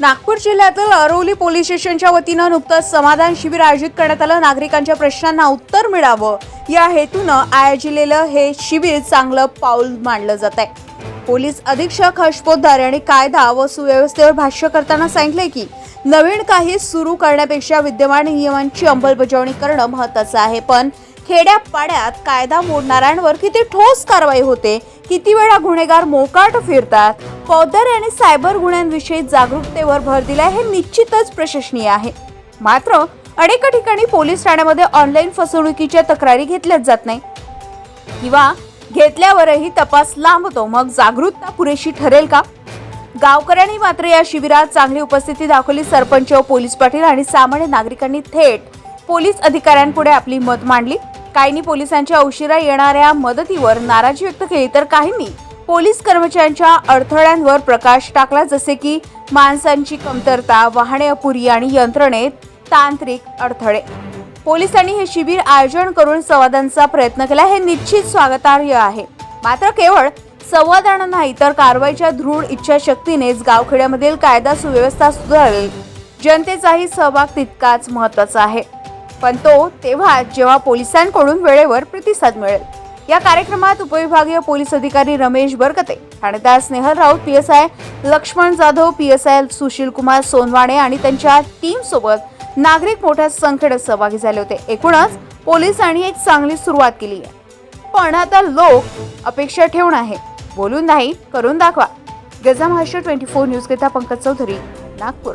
नागपूर जिल्ह्यातील अरोली पोलीस स्टेशनच्या वतीनं नुकतंच समाधान शिबिर आयोजित करण्यात आलं. नागरिकांच्या प्रश्नांना उत्तर मिळावं. या हेतूनं आयोजिलेलं हे शिबिर चांगलं पाऊल मानलं जात आहे. पोलीस अधीक्षक हर्ष पोद्दार यांनी कायदा व सुव्यवस्थेवर भाष्य करताना सांगितले की नवीन काही सुरू करण्यापेक्षा विद्यमान नियमांची अंमलबजावणी करणं महत्त्वाचं आहे. पण खेड्यापाड्यात कायदा मोडणाऱ्यांवर किती ठोस कारवाई होते? किती वेळा गुन्हेगार मोकाट फिरतात? पौद्दार यांनी सायबर गुन्ह्यांविषयी जागरूकतेवर भर दिला हे निश्चितच प्रशंसनीय आहे. मात्र अनेक ठिकाणी पोलीस ठाण्यामध्ये ऑनलाईन फसवणुकीच्या तक्रारी घेतल्याच जात नाही. किंवा घेतल्यावरही तपास लांबतो मग जागरूकता पुरेशी ठरेल का? गावकऱ्यांनी मात्र या शिबिरात चांगली उपस्थिती दाखवली. सरपंच व पोलीस पाटील आणि सामान्य नागरिकांनी थेट पोलीस अधिकाऱ्यांपुढे आपली मत मांडली. काहींनी पोलिसांच्या उशिरा येणाऱ्या मदतीवर नाराजी व्यक्त केली तर काहींनी पोलीस कर्मचाऱ्यांच्या अडथळ्यांवर प्रकाश टाकला जसे की माणसांची कमतरता वाहने अपुरी आणि यंत्रणेत तांत्रिक अडथळे. पोलिसांनी हे शिबिर आयोजन करून संवादांचा प्रयत्न केला. हे निश्चित स्वागतार्ह आहे. मात्र केवळ संवादानं नाही तर कारवाईच्या दृढ इच्छाशक्तीनेच गावखेड्यामधील कायदा सुव्यवस्था सुधारेल. जनतेचाही सहभाग तितकाच महत्त्वाचा आहे. पण तो तेव्हा जेव्हा पोलिसांकडून वेळेवर प्रतिसाद मिळेल. या कार्यक्रमात उपविभागीय पोलीस अधिकारी रमेश बरकते ठाणेदार Snehal Raut P S I Laxman Jadhav P S I Sushil Kumar Sonawane आणि त्यांच्या टीम सोबत नागरिक मोठ्या संख्येने सहभागी झाले होते. एकूणच पोलिसांनी एक चांगली सुरुवात केली आहे. पण आता लोक अपेक्षा ठेवून आहे बोलून नाही करून दाखवा. गजा महाराष्ट्र ट्वेंटी फोर न्यूज करिता पंकज चौधरी नागपूर.